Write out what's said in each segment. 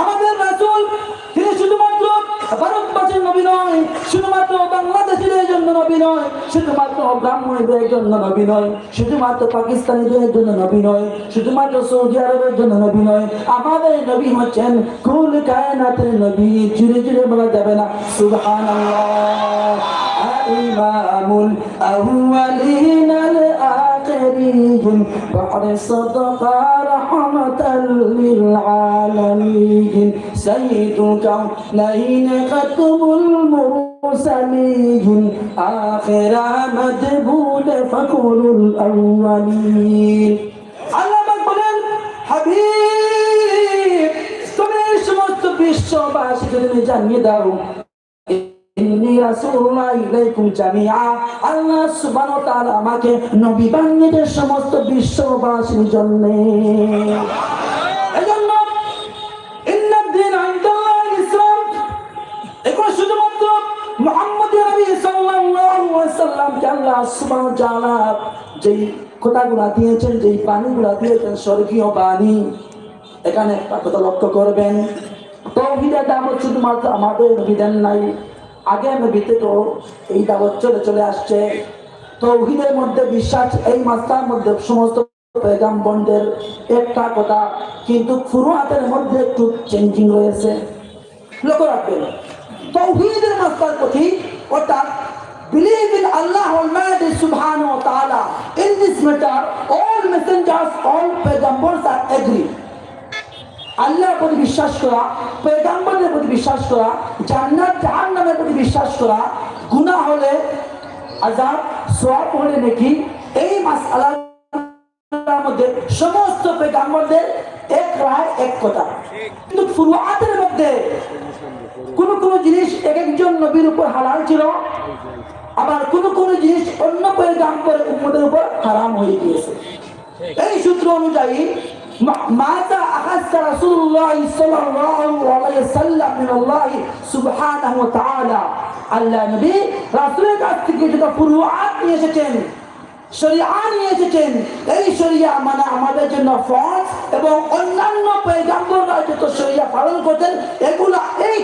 আমাদের রাসুল, তিনি শুধুমাত্র ভারতবাসীর নবী নয়, শুধুমাত্র জন্য নবী নয়, শুধুমাত্র ব্রাহ্মণীদের জন্য নবী নয়, শুধুমাত্র পাকিস্তানিদের জন্য নবী নয়, শুধুমাত্র সৌদি আরবের জন্য নবী নয়, আমাদের নবী হচ্ছেন কুল কায়নাথের নবী চিরে চিরে বলা যাবে না সুবহান আল্লাহ ইমামুল الآخرين بعد صدق رحمة للعالمين سيد كونين ختم المرسلين آخر مدبول فكل الأولين আল্লাহ বলেন হাবিব তুমি সমস্ত বিশ্ববাসীকে তুমি জানিয়ে দাও ইন্নী রাসূলুল্লাহ ইলাইকুম জামিআ। আল্লাহ আমাকে নবী বানিয়েছে সমস্ত বিশ্ববাসীর জন্য। এজন্য ইসলাম। এখন শুধুমাত্র যেই কথাগুলা দিয়েছেন, যেই বাণীগুলা দিয়েছেন, স্বর্গীয় বাণী, এখানে শুধুমাত্র আমাদের বিধান নাই। আগে নবীতে তো এই দাওয়াত চলে চলে আসছে তৌহিদের মধ্যে বিশ্বাস এই মাস্টার মধ্যে সমস্ত পেগাম্বনদের একটা কথা কিন্তু ফুরুয়াতের মধ্যে একটু চেঞ্জিং রয়েছে লক্ষ্য রাখবেন তৌহিদের মাস্টার কথি অর্থাৎ Believe in Allah Almighty Subhanahu wa Ta'ala. In this matter, all messengers, all pagambers are agree. আল্লাহর প্রতি বিশ্বাস করা পেগাম্বরের প্রতি বিশ্বাস করা, জান্নাত জাহান্নামের প্রতি বিশ্বাস করা, গুনাহ হলে আজাব সোয়াব হলে নাকি, এই মাসআলার মধ্যে সমস্ত পেগাম্বরদের এক রায়, এক কথা। কিন্তু ফুরুয়াতের মধ্যে কোন কোন জিনিস এক একজন নবীর উপর হালাল ছিল, আবার কোন কোন জিনিস অন্য পেগাম্বরের উপর হারাম হয়ে গিয়েছে। এই সূত্র অনুযায়ী সাল্লাল্লাহু আলাইহি সাল্লাম মিন আল্লাহ সুবহানাহু ওয়া তাআলা। আল্লাহ নবী রাসূলের কাছ থেকে যেটা ফুরুআত নিয়ে এসেছেন শরিয়া নিয়ে এসেছেন এই শরিয়া মানে আমাদের জন্য ফরজ এবং অন্যান্য পয়গাম্বররা যত শরিয়া পালন করতেন এগুলা এই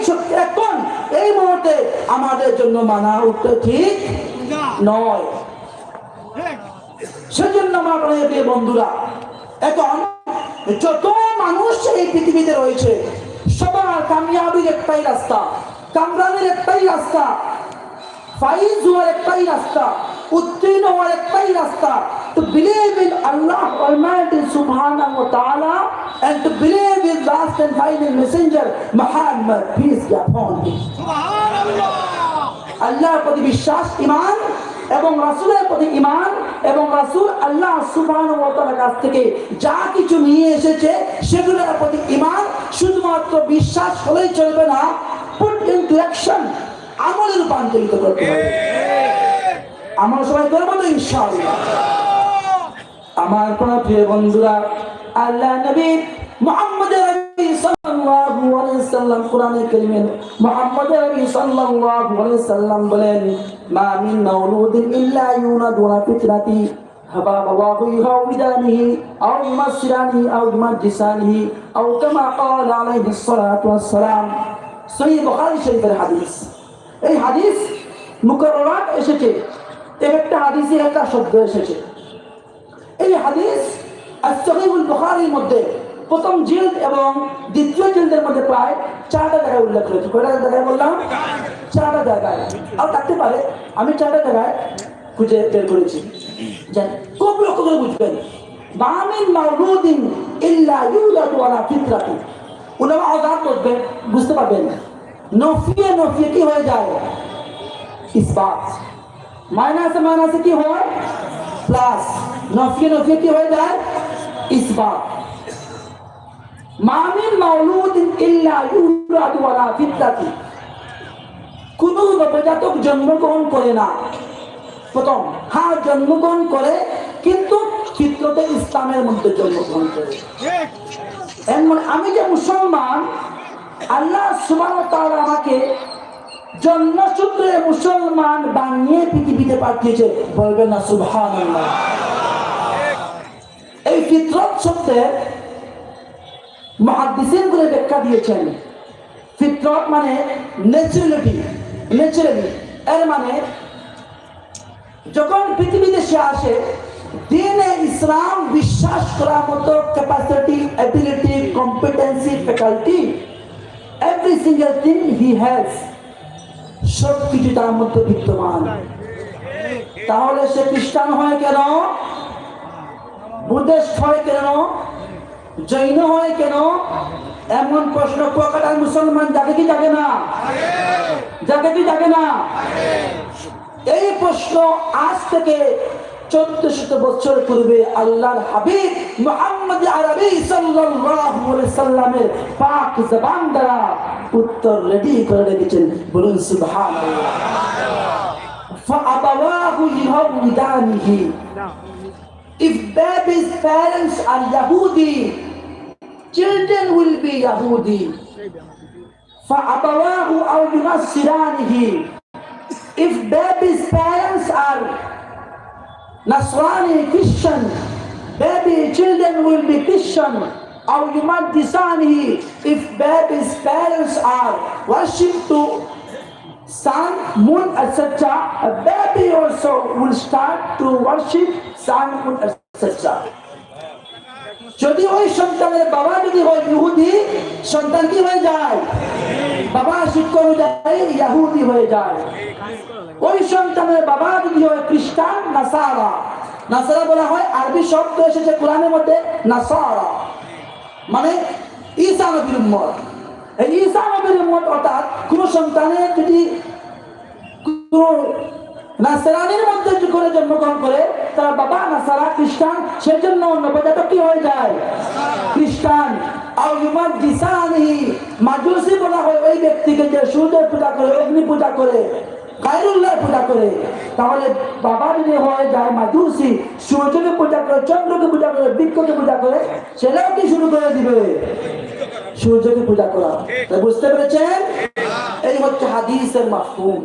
এখন এই মুহূর্তে আমাদের জন্য মানা উঠতে ঠিক নয়। সেজন্য আমার বন্ধুরা এখন যত মানুষ এই পৃথিবীতে রয়েছে সবার কামিয়াবির একটাই রাস্তা কামরানের একটাই রাস্তা ফাইজ হওয়ার একটাই রাস্তা উত্তীর্ণ হওয়ার একটাই রাস্তা। To believe in Allah Almighty Subhanahu wa Ta'ala and to believe in last and final messenger Muhammad peace be upon him. আল্লাহর প্রতি বিশ্বাস ইমান এবং রাসূলের প্রতি ইমান এবং রাসূল আল্লাহ তাআলার কাছ থেকে যা কিছু নিয়ে এসেছে, সেগুলোর প্রতি ইমান শুধুমাত্র বিশ্বাস হলেই চলবে না আমলে রূপান্তরিত করতে হবে। আমরা সবাই করব তো ইনশাআল্লাহ। আমার কোন প্রিয় বন্ধুরা, আল্লাহ নবী মুহাম্মদ সাল্লাল্লাহু আলাইহি সাল্লাম কোরআনে কারীমে মুহাম্মদ নবী সাল্লাল্লাহু আলাইহি সাল্লাম বলেন, মা মিন মাউলুদিন ইল্লা ইউনাদু আলা ফিতরাতি হাবা বাবাহু ইহাউদানিহি আও ইমাসিরানিহি আও ইমাজিসানিহি আও কামা ক্বাল আলাইহি সালাতু ওয়াসসালাম। সহিহ বুখারী শরীফের হাদিস। এই হাদিস মুকাররাত এসেছে এক একটা হাদিসে একটা শব্দ এসেছে। এই হাদিস সহিহুল বুখারীর মধ্যে প্রথম জিলদ এবং দ্বিতীয় জিলদের মধ্যে প্রায় চারটা জায়গায় উল্লেখ রয়েছে। কয়টা জায়গায় বললাম? চারটা জায়গায়। আর থাকতে পারে, আমি চারটা জায়গায় খুঁজে বের করেছি। খুব লক্ষ্য করে বুঝবেন। মামিন মাউলুদিন ইল্লা ইউলাদু আলা ফিতরাতি। উলামা আযাব করবেন বুঝতে পারবেন, নফিয়ে নফিয়ে কি হয়ে যায়? ইসবাত। মাইনাসে মাইনাসে কি হয়? প্লাস। নফিয়ে নফিয়ে কি হয়ে যায়? ইসবাত। মামিন মাউলুদিন ইল্লা ইউলাদু আলা ফিতরাতি। কোন নবজাতক জন্মগ্রহণ করে না। প্রথম হ্যাঁ জন্মগ্রহণ করে, কিন্তু চিত্রতে ইসলামের মধ্যে জন্মগ্রহণ করে। এর মানে আমি যে মুসলমান, আল্লাহ সুবাহ আমাকে জন্মসূত্রে মুসলমান বানিয়ে পৃথিবীতে পাঠিয়েছে, বলবেন না সুবহান এই ফিতরত শব্দের মহাদিসিন করে ব্যাখ্যা দিয়েছেন। ফিতরত মানে ন্যাচুরালিটি ন্যাচুরালি এর মানে যখন পৃথিবীতে সে আসে, দিনে ইসলাম বিশ্বাস করার মতো capacity ability competency faculty every single thing he has সব কিছু তার মধ্যে বিদ্যমান। তাহলে সে খ্রিস্টান হয় কেন? বুদ্ধিস্ট হয় কেন? জৈন হয় কেন? এমন প্রশ্ন কুয়াকাটার মুসলমান যাকে কি যাবে না? যাকে কি যাবে না? এই প্রশ্ন আজ থেকে চোদ্দ শত বছর পূর্বে আল্লাহর হাবিব মোহাম্মদ আরবি সাল্লামের পাক জবান দ্বারা উত্তর রেডি করে রেখেছেন। বলুন If baby's parents are Yahudi, children will be Yahudi. فأبواه أو ينصرانه If baby's parents are Nasrani Christian, baby children will be Christian. Or Yumaddisanihi, if baby's parents are worship to sun, moon, etc., a baby also will start to worship sun, moon, etc. যদি ওই সন্তানের বাবা যদি হয় ইহুদি সন্তান কি হয়ে যায় বাবা শিক্ষা অনুযায়ী ইয়াহুদি হয়ে যায় ওই সন্তানের বাবা যদি হয় খ্রিস্টান নাসারা নাসারা বলা হয় আরবি শব্দ এসেছে কোরআনের মধ্যে নাসারা মানে ঈসা নবীর উম্মত এই উম্মত অর্থাৎ সন্তানের যদি মধ্যে করে জন্মগ্রহণ করে বাবা নাসারা খ্রিস্টান নবজাতক কি হয়ে যায়। খ্রিস্টান মাজুসি বলা হয় ওই ব্যক্তিকে যে সূর্যের পূজা করে, অগ্নি পূজা করে গায়রুল্লাহ পূজা করে। তাহলে বাবা যদি হয়ে যায় মাজুসি, সূর্যকে পূজা করে, চন্দ্রকে পূজা করে, বৃক্ষকে পূজা করে, সেটাও কি শুরু করে দিবে? সূর্যকে পূজা করা। তাই বুঝতে পেরেছেন? এই হচ্ছে হাদিসের মাফহুম।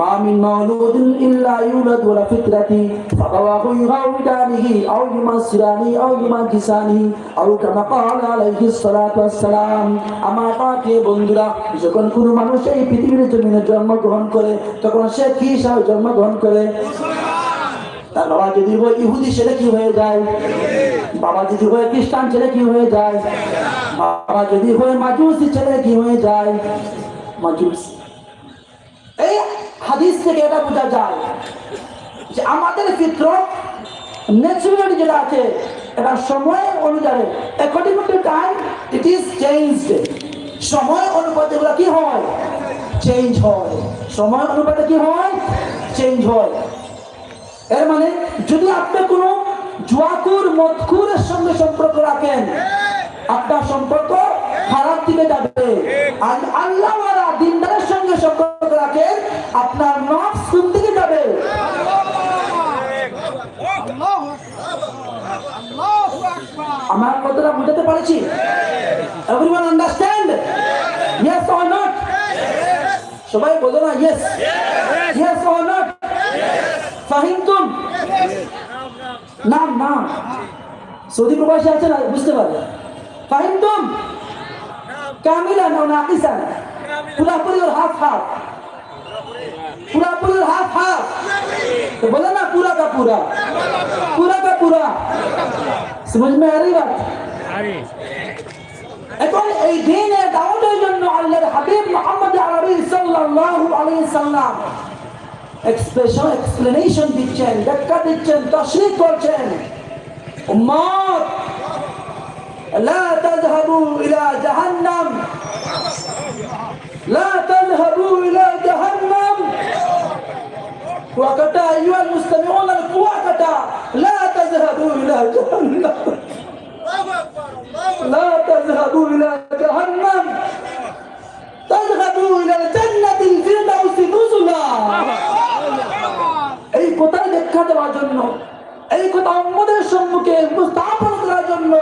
মা মিন মাউলুদিন ইল্লা ইউলাদু আলা ফিতরাতি ফাবাওয়াহু ইউহাউদানিহি আও ইউমাসিরানি আও ইউমাজিসানি আও কামা ক্বালা আলাইহিস সালাতু ওয়াসসালাম। আমার পাকে বন্ধুরা যখন কোনো মানুষ এই পৃথিবীর জমিনে জন্মগ্রহণ করে তখন সে কি হিসাবে জন্মগ্রহণ করে? তার বাবা যদি হয় ইহুদি ছেলে কি হয়ে যায়? বাবা যদি হয় খ্রিস্টান ছেলে কি হয়ে যায়? বাবা যদি হয় মাজুসি ছেলে কি হয়ে যায়? মাজুসি এই হাদিস থেকে এটা বোঝা যায় যে আমাদের ফিতরত ন্যাচুরালি যেটা আছে, এটা সময় অনুযায়ী according to time it is changed সময় অনুপাতে এগুলো কি হয়? চেঞ্জ হয়। সময় অনুপাতে কি হয়? চেঞ্জ হয়। এর মানে যদি আপনি কোনো জুয়াকুর মদকুরের সঙ্গে সম্পর্ক রাখেন। আপনার সম্পর্ক খারাপ দিকে যাবে। আর আল্লাহ দিনদারের সঙ্গে সম্পর্ক রাখেন, আপনার নফস কোন দিকে যাবে? আমার কথাটা বুঝাতে পারছি? Everyone understand yes or not সবাই বলো না ইয়েস ইয়েস অর নট ফাহিমতুম? নাম নাম সৌদি প্রবাসী আছে না বুঝতে পারবে ফাহিমতুম কামিলা না নাকিসান পুরাপুরি ওর হাফ হাফ পুরাপুরি ওর হাফ হাফ तो बोला ना पूरा का पूरा पूरा का पूरा समझ में आ रही बात এখন এই দিনে দাউদের জন্য আল্লাহর হাবিব মুহাম্মদ আরবি সাল্লাল্লাহু আলাইহি সাল্লাম এক্সপ্রেশন এক্সপ্লেনেশন দিচ্ছেন ব্যাখ্যা দিচ্ছেন তশরিক করছেন উম্মত لا تذهبوا إلى جهنم لا تذهبوا إلى جهنم وقتا أيها المستمعون القواكتا لا تذهبوا إلى جهنم لا تذهبوا إلى جهنم تذهبوا إلى الجنة الفردوس نزلا এই কথার ব্যাখ্যা দেওয়ার জন্য, এই কথা আমাদের সম্মুখে উপস্থাপন করার জন্য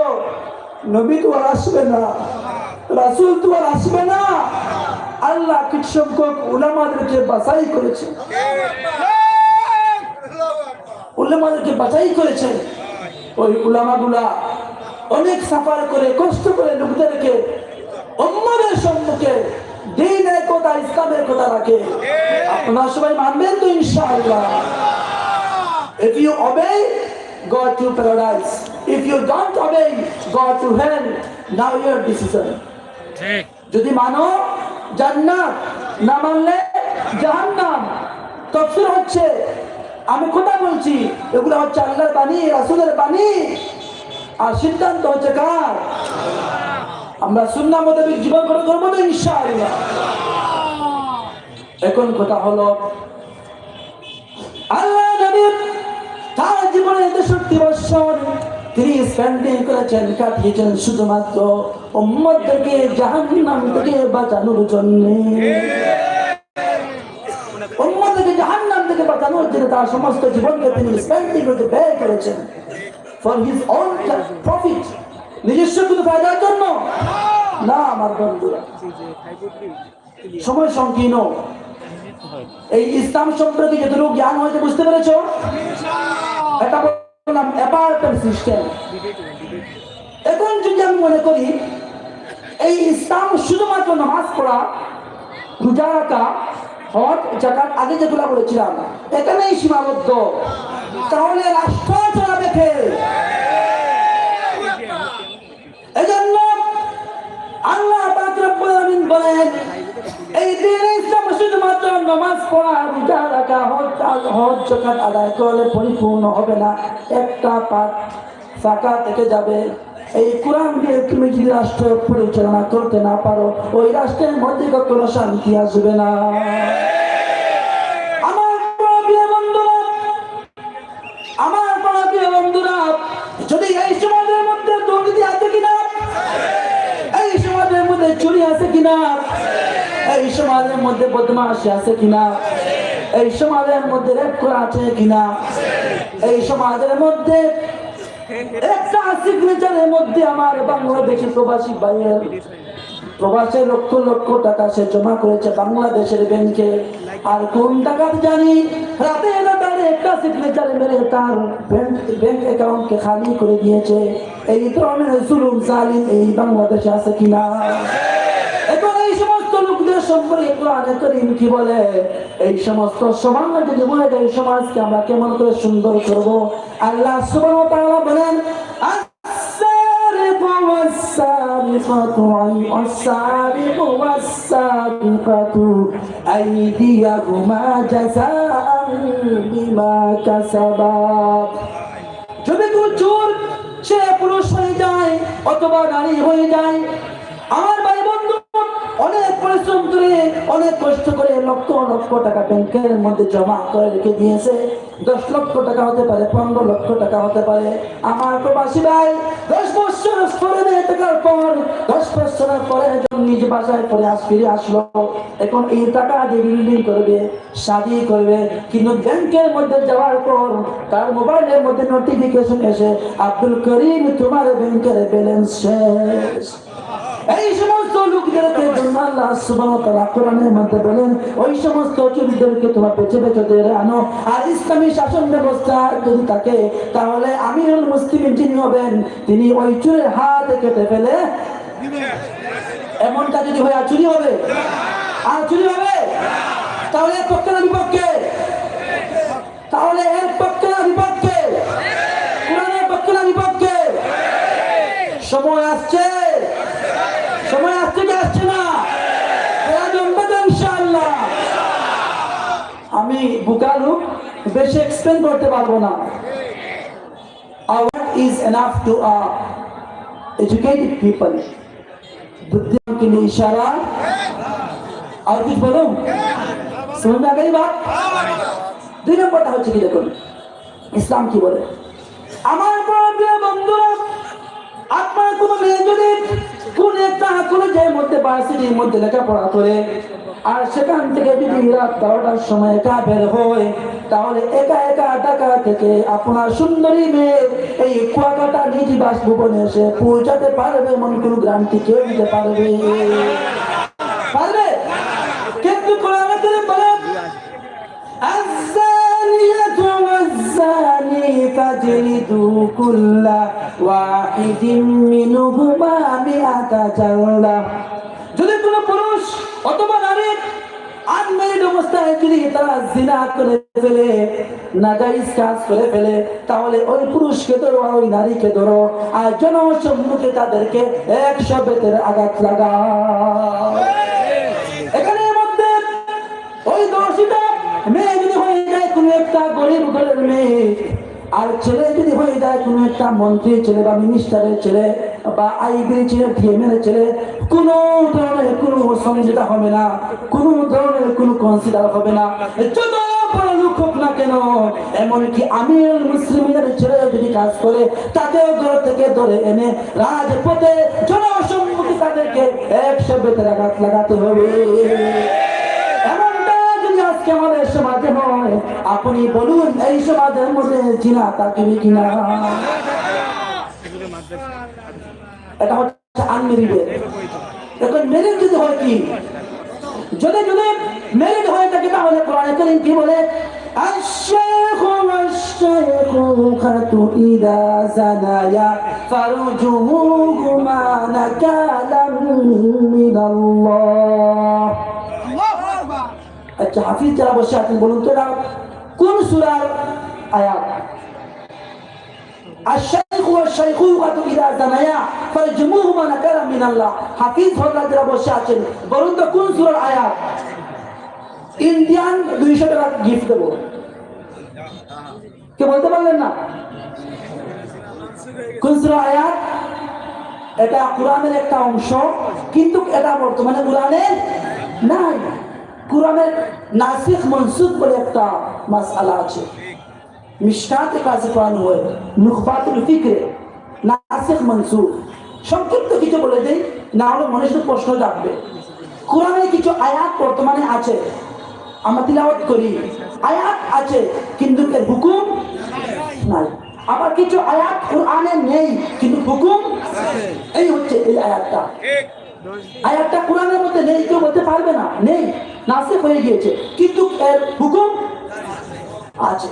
নবী তো আর আসবে না, রাসুল তো আর আসবে না। আল্লাহ কিছু সংখ্যক উলামাদেরকে বাছাই করেছে। উলামাদেরকে বাছাই করেছেন ওই উলামাগুলা অনেক সাফার করে, কষ্ট করে লোকদেরকে অন্যদের সম্মুখে দিনের কথা ইসলামের কথা রাখে। আপনারা সবাই মানবেন তো ইনশাআল্লাহ। If you obey, go to paradise. If you don't obey, go to hell. Now your decision. ঠিক। যদি মানো জান্নাত। না মানলে জাহান্নাম। তফসির হচ্ছে আমি কথা বলছি এগুলো হচ্ছে আল্লাহর বাণী রাসূলের বাণী। আর সিদ্ধান্ত হচ্ছে কার? আমরা সুন্নাহ মোতাবেক জীবন করে করব তো ইনশাআল্লাহ। এখন কথা হলো, আল্লাহ নবী তার জীবনে তেষট্টি বছর তিনি স্পেন্ডিং করেছেন, কাটিয়েছেন শুধুমাত্র উম্মতকে জাহান্নাম থেকে বাঁচানোর জন্য। উম্মতকে জাহান্নাম থেকে বাঁচানোর জন্য তার সমস্ত জীবনকে তিনি স্পেন্ডিং করতে ব্যয় করেছেন। ফর হিজ ওন প্রফিট নিজস্ব কোনো ফায়দার জন্য? না আমার বন্ধুরা। সময় সংকীর্ণ। এই ইসলাম সম্পর্কে যতটুকু জ্ঞান হয়েছে বুঝতে পেরেছ? এটা বললাম অ্যাপার্টমেন্ট সিস্টেম এখন যদি আমি মনে করি এই ইসলাম শুধুমাত্র নামাজ পড়া রোজা রাখা হজ জাকাত আগে যেগুলো বলেছিলাম এখানেই সীমাবদ্ধ। তাহলে রাষ্ট্র চালাবে কে? রাখা হজ জাকাত আদায় করলে পরিপূর্ণ হবে না। একটা পাঠ ফাঁকা থেকে যাবে। এই কোরআন তুমি যদি রাষ্ট্র পরিচালনা করতে না পারো, ওই রাষ্ট্রের মধ্যে কখনো শান্তি আসবে না। এই সমাজের মধ্যে দুর্নীতি আছে কিনা? এই সমাজের মধ্যে চুরি আছে কিনা? এই সমাজের মধ্যে বদমাশি আছে কিনা? এই সমাজের মধ্যে রেপ করা আছে কিনা? এই সমাজের মধ্যে একটা সিগনেচারের মধ্যে আমার বাংলাদেশি প্রবাসী ভাইয়ের প্রবাসে লক্ষ লক্ষ টাকা সে জমা করেছে বাংলাদেশের ব্যাংকে আর কোন টাকা জানি? রাতে রাতে একটা সিগনেচার মেরে তার ব্যাংক অ্যাকাউন্টকে খালি করে দিয়েছে। এই ধরনের জুলুম, জালিম এই বাংলাদেশে আছে কিনা? সম্পর্কে কোরআনে করিম কি বলে এই সমস্ত সমাজ যদি মনে যায় এই সমাজকে আমরা কেমন করে সুন্দর করব আল্লাহ সুবহানাহু ওয়া তাআলা বলেন السارق والسارقة والسارق والسارقة أيديهما جزاء بما كسبا যদি কোনো চোর সে পুরুষ হয়ে যায় অথবা নারী হয়ে যায় আমার ভাই বন্ধু অনেক পরিশ্রম করে, অনেক কষ্ট করে লক্ষ লক্ষ টাকা ব্যাংকের মধ্যে জমা করে রেখে দিয়েছে। দশ লক্ষ টাকা হতে পারে, পনেরো লক্ষ টাকা হতে পারে। আমার প্রবাসী ভাই, দশ বছর পরে টাকার পর, দশ বছরের পরে যখন নিজ বাসায় পরে আস ফিরে আসলো। এখন এই টাকা দিয়ে বিল্ডিং করবে, শাদি করবে। কিন্তু ব্যাংকের মধ্যে যাওয়ার পর তার মোবাইলের মধ্যে নোটিফিকেশন এসে, আব্দুল করিম, তোমার ব্যাংকের ব্যালেন্স শেষ। এই সমস্ত লোকদেরকে জন্য আল্লাহ সুবহানাহু তাআলা কোরআনের মধ্যে বলেন, ওই সমস্ত চুরিদেরকে তোমরা বেঁচে বেঁচে ধরে আনো। আর ইসলামী শাসন ব্যবস্থা যদি থাকে, তাহলে আমিরুল মুসলিম যিনি হবেন। তিনি ওই চুরের হাত কেটে ফেলে এমনটা যদি হয়, আর চুরি হবে? আর চুরি হবে? তাহলে পক্ষে না বিপক্ষে। তাহলে এর পক্ষে না বিপক্ষে কোরআনের পক্ষে না বিপক্ষে সময় আসছে সময় আসছে কি আসছে না এরা জমবে তো ইনশাআল্লাহ আমি বুকালু বেশি এক্সপ্লেন করতে পারবো না Our is enough to uh, educated people. बुद्धि के लिए इशारा और कुछ बोलूं समझ में आ गई बात দুই নম্বরটা হচ্ছে কি দেখুন ইসলাম কি বলে আমার প্রিয় বন্ধুরা আপনার কোন মেয়ে যদি কোন একটা কলেজের মধ্যে ভার্সিটির মধ্যে লেখাপড়া করে আর সেখান থেকে যদি রাত বারোটার সময় একা বের হয় তাহলে একা একা ঢাকা থেকে আপনার সুন্দরী মেয়ে এই কুয়াকাটা নিজ বাসভবনে এসে পৌঁছাতে পারবে এমন কোন গ্রান্টি কেউ দিতে পারবে পারবে কিন্তু কোরআনে বলেন الزانية والزاني فاجلدوا كل واحد منهما مئة جلدة যদি কোনো পুরুষ অথবা নারী আনমেরিড অবস্থায় যদি তারা জিনা করে ফেলে কাজ করে ফেলে, তাহলে ওই পুরুষকে ধরো ওই নারীকে ধরো, আর জনসম্মুখে তাদেরকে একশো বেতের আঘাত লাগা। এখানে মধ্যে ওই মেয়ে যদি হয়ে যায় কোনো একটা গরিব ঘরের মেয়ে, আর ছেলে যদি হয়ে যায় কোনো একটা মন্ত্রী ছেলে বা মিনিস্টারের ছেলে বা আইবির ছেলে ডিএমের ছেলে কোন ধরনের কোনো সমঝোতা হবে না, কোন ধরনের কোনো কনসিডার হবে না। যত না কেন কাজ করে থেকে ধরে এনে রাজপথে তাদেরকে লাগাতে হবে। আপনি বলুন, এই সমাজের মধ্যে চিনা তাকিবি কিনা? এটা হচ্ছে আনমেরিডের এখন মেরিট যদি হয় কি যদি যদি মেরিট হয়ে থাকে তাহলে কোরআনে করিম কি বলে الشيخ والشيخوخة إذا زنيا فرجموهما نكالا من الله আচ্ছা হাফিজ যারা বসে আছেন বলুন তো এটা কোন সুরার আয়াত الشيخ والشيخوخة إذا زنيا فرجموهما نكالا من الله হাফিজ হল্লা যারা বসে আছেন বলুন তো কোন সুরার আয়াত ইন্ডিয়ান দুইশো টাকা গিফট দেবো কে বলতে পারলেন না কোন সুরা আয়াত এটা কোরআনের একটা অংশ কিন্তু এটা বর্তমানে কোরআনে নাই কোরআনের নাসিক মনসুখ বলে একটা মাসআলা আছে মিশকাতে কাছে কোরআন হয় নুখবাতুল ফিকরে নাসিক মনসুখ সংক্ষিপ্ত কিছু বলে দেই না হলে মনে শুধু প্রশ্ন জাগবে কোরআনে কিছু আয়াত বর্তমানে আছে আমরা তিলাওয়াত করি আয়াত আছে কিন্তু এর হুকুম নাই আবার কিছু আয়াত কোরআনে নেই কিন্তু হুকুম এই হচ্ছে এই আয়াতটা আয়াতটা কোরআনের মধ্যে নেই কেউ বলতে পারবে না নেই নাসিক হয়ে গিয়েছে কিন্তু এর হুকুম আছে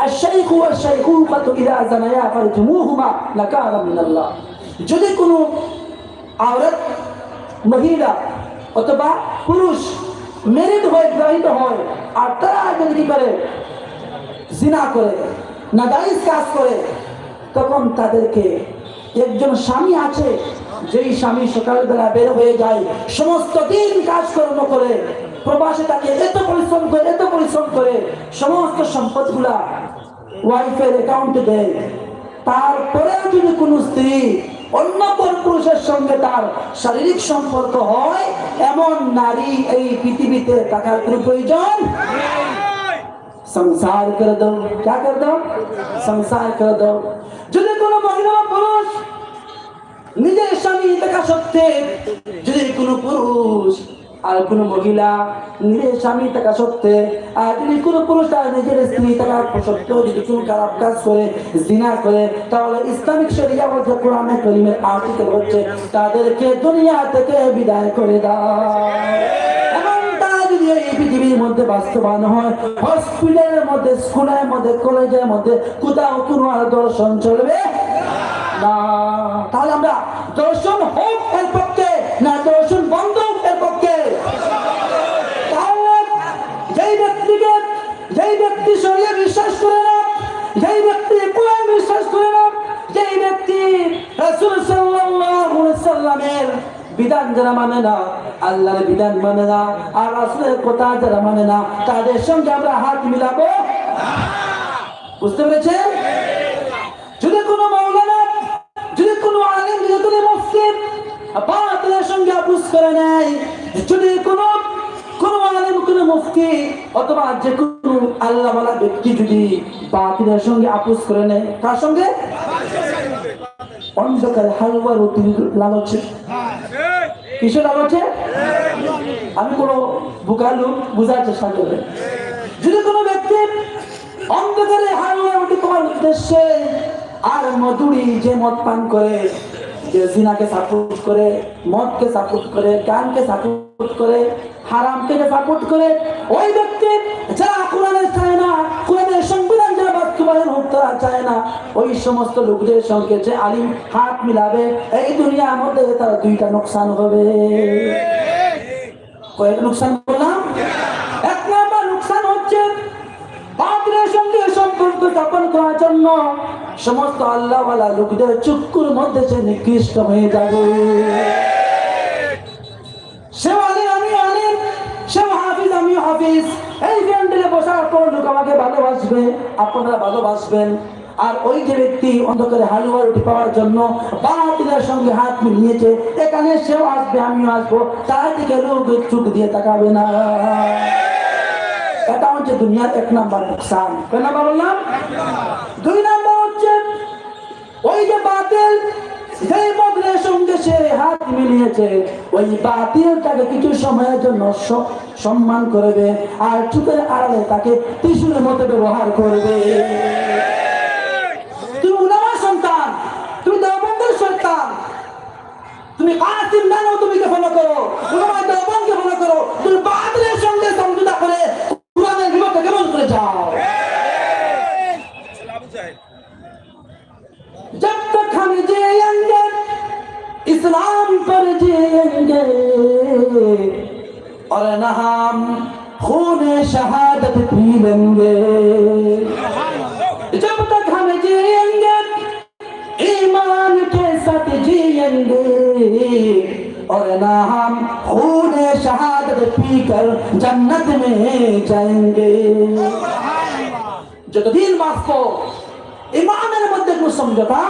الشيخ والشيخوخة إذا زنيا فرجموهما نكالا من الله যদি কোনো আওরত মহিলা অথবা পুরুষ মেরিট হয়ে বিবাহিত হয় আর তারা যদি কি করে জিনা করে নাদাইস কাজ করে তখন তাদেরকে একজন স্বামী আছে যেই স্বামী সকালবেলা বের হয়ে যায় সমস্ত দিন কাজকর্ম করে প্রবাসে তাকে এত পরিশ্রম করে, এত পরিশ্রম করে সমস্ত সম্পদগুলা ওয়াইফের অ্যাকাউন্টে দেয়। তারপরেও যদি কোনো স্ত্রী অন্য কোন পুরুষের সঙ্গে তার শারীরিক সম্পর্ক হয়, এমন নারী এই পৃথিবীতে থাকার কোন প্রয়োজন সংসার করে দাও। কে করে দাও? সংসার করে দাও। যদি কোনো মহিলা পুরুষ নিজের স্বামী থাকা সত্ত্বে যদি কোনো পুরুষ আর কোনো মহিলা নিজের স্বামী থাকা সত্ত্বে, আর যদি কোনো পুরুষ তার নিজের স্ত্রী থাকা সত্ত্বেও যদি কোনো খারাপ কাজ করে, জিনা করে, তাহলে ইসলামিক শরিয়া বলছে কোরআনে করিমের হচ্ছে, তাদেরকে দুনিয়া থেকে বিদায় করে যদি এই পৃথিবীর মধ্যে বাস্তবায়ন হয়, হসপিটালের মধ্যে, স্কুলের মধ্যে, কলেজের মধ্যে, কোথাও কোনো আর দর্শন চলবে না। তাহলে আমরা দর্শন হোক এর পক্ষে, না দর্শন বন্ধ হোক এর পক্ষে তাহলে যেই ব্যক্তিকে যেই ব্যক্তি শরীরে বিশ্বাস করে না যেই ব্যক্তি কোরআন বিশ্বাস করে না, যেই ব্যক্তি রাসূল সাল্লাল্লাহু আলাইহি সাল্লামের বিধান যারা মানে না, আল্লাহর বিধান মানে না, আর রাসূলের কথা যারা মানে না, তাদের সঙ্গে আমরা হাত মিলাবো? বুঝতে পেরেছেন? যদি কোনো মৌলানা যদি কোনো আলেম, যদি কোনো মুফতি বাতিলের সঙ্গে আপুস করে নেয়, যদি কোনো কোনো আলেম কোনো মুফতি অথবা যে কোনো আল্লাহওয়ালা ব্যক্তি যদি সঙ্গে আপুস করে নেয় সঙ্গে? হালুয়া রুটি লালচে। কিসের লালচে? আমি কোনো বোকা লোক, বোঝার চেষ্টা করবে। যদি কোনো ব্যক্তি অন্ধকারে হালুয়া রুটি তোমার উদ্দেশ্যে আর মধুরি যে মদ পান করে জিনাকে সাপোর্ট করে, মদকে সাপোর্ট করে, গানকে সাপোর্ট করে, হারামকে সাপোর্ট করে, ওই ব্যক্তি যারা কোরআনের চায় না, কোরআনের সংবিধান যারা বাস্তবায়ন করে চায় না, ওই সমস্ত লোকদের সঙ্গে যে আলিম হাত মিলাবে, এই দুনিয়ার মধ্যে তার দুইটা নোকসান হবে। কয়েকটা নোকসান বললাম এক নাম্বার নোকসান হচ্ছে বাতিলের সঙ্গে সম্পর্ক স্থাপন করার জন্য সমস্ত আল্লাহওয়ালা লোকদের চুক্কুর মধ্যে সে নিকৃষ্ট হয়ে যাবে। সে আমি সে হাফিজ আমি হাফিজ। এই বসার পর লোক আমাকে ভালোবাসবে, আপনারা ভালোবাসবেন। আর ওই যে ব্যক্তি অন্ধকারে হালুয়া রুটি পাওয়ার জন্য বাতিলের সঙ্গে হাত মিলিয়েছে, এখানে সেও আসবে, আমিও আসব। তার দিকে লোক চুপ দিয়ে তাকাবে না। এটা হচ্ছে দুনিয়ার এক নাম্বার নুকসান। বললাম? দুই নাম্বার ওই যে বাতিল, যেই বদলের সঙ্গে সে হাত মিলিয়েছে, ওই বাতিলটাকে কিছু সময়ের জন্য সম্মান করবে আর চুপের আড়ালে তাকে ত্রিশুলের মতো ব্যবহার করবে। তুমি উলামার সন্তান, তুমি কে ফলো করো উলামা দেওবন্দকে ফলো করো। তুমি বাতিলের সঙ্গে সমঝোতা করে কেমন করে যাও? इस्लाम पर जिएंगे और न हम खून शहादत पी लेंगे जब तक हम जिएंगे ईमान के साथ जिएंगे और न हम खून शहादत पीकर जन्नत में जाएंगे যতদিন বাঁচবো ইমানের মধ্যে কোনো সমঝোতা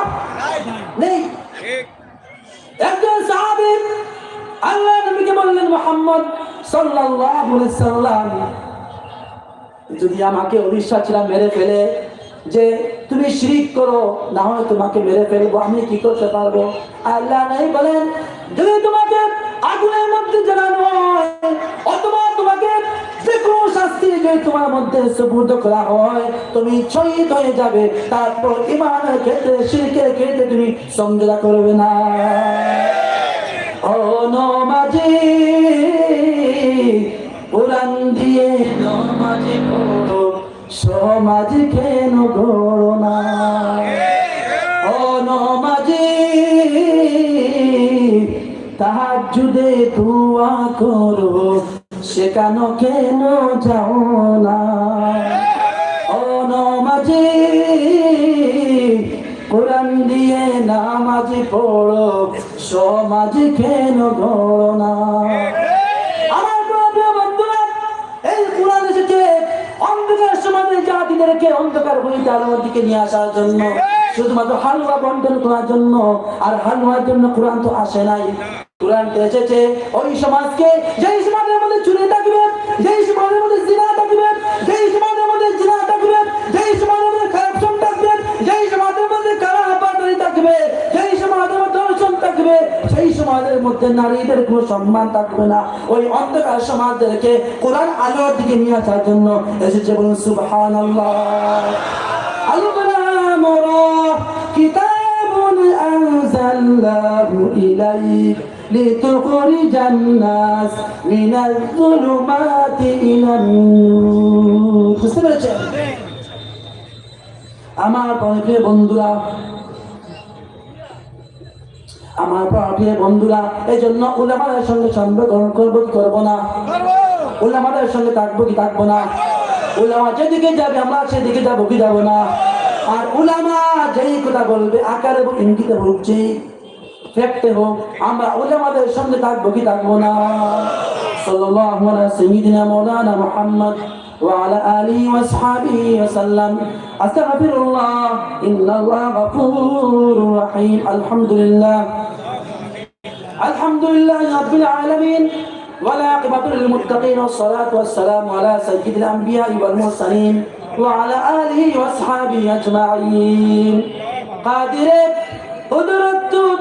নেই একজন সাহাবী, আল্লাহ নবীকে বললেন, মোহাম্মদ সাল্লাল্লাহু আলাইহি যদি আমাকে অবিশ্বাসীরা মেরে ফেলে, যে তুমি শিরিক করো, না হয় তোমাকে মেরে ফেলব, আমি কি করতে পারব? আল্লাহ নাই বলেন, যদি তোমাকে আগুনের মধ্যে জানানো হয়, অথবা তোমাকে যে শাস্তি যদি তোমার মধ্যে সুবুদ্ধ করা হয়, তুমি হয়ে যাবে। তারপর ইমানের ক্ষেত্রে শিরকের ক্ষেত্রে তুমি করবে না। ও দিয়ে কেন না? ও নমাজি তাহাজুদে দুয়া করো সেখানো কেন যাও না? ও নমাজি কোরআন দিয়ে নামাজি পড়ো, সমাজ কেন গড়ো না? অন্ধকার হইতে দিকে নিয়ে আসার জন্য জন্য, আর হালুয়ার জন্য কোরআন তো আসে নাই। কোরআন এসেছে, ওই সমাজকে সমাজের মধ্যে চুরি থাকবে, যেই সমাজের মধ্যে জিনা থাকবে, যেই সমাজের মধ্যে জিনা থাকবে, যেই সমাজের মধ্যে কারাপশন থাকবে, যেই সমাজের মধ্যে কারা থাকবে, যেই সমাজের মধ্যে ধর্ষণ থাকবে, সেই সমাজের মধ্যে নারীদের কোনো সম্মান থাকবে না। ওই অন্ধকার সমাজদেরকে কোরআন আলোর দিকে নিয়ে আসার জন্য এসেছে বলুন সুবহান আল্লাহ কিতাবুন আনজাল্লাহু ইলাইকা لتخرج الناس من الظلمات إلى النور বুঝতে পেরেছেন আমার প্রিয় বন্ধুরা আমার প্রিয় বন্ধুরা এই জন্য উলামাদের সঙ্গে সম্পর্ক করবো কি করবো না উলামাদের সঙ্গে থাকবো কি থাকবো না উলামা যেদিকে যাবে আমরা সেদিকে যাবো কি যাবো না আর উলামা যেই কথা বলবে আকারে এবং ইঙ্গিতে বলছে ফ্যাক্টে হোক আমরা উলামাদের সঙ্গে থাকবো কি থাকবো না সাল্লাল্লাহু আলা সাইয়্যিদিনা মাওলানা মুহাম্মদ وعلى آله وأصحابه وسلم أستغفر الله إن الله غفور رحيم الحمد لله الحمد لله رب العالمين والعاقبة للمتقين والصلاة والسلام على سيد الأنبياء والمرسلين وعلى آله وأصحابه أجمعين قادر قدرت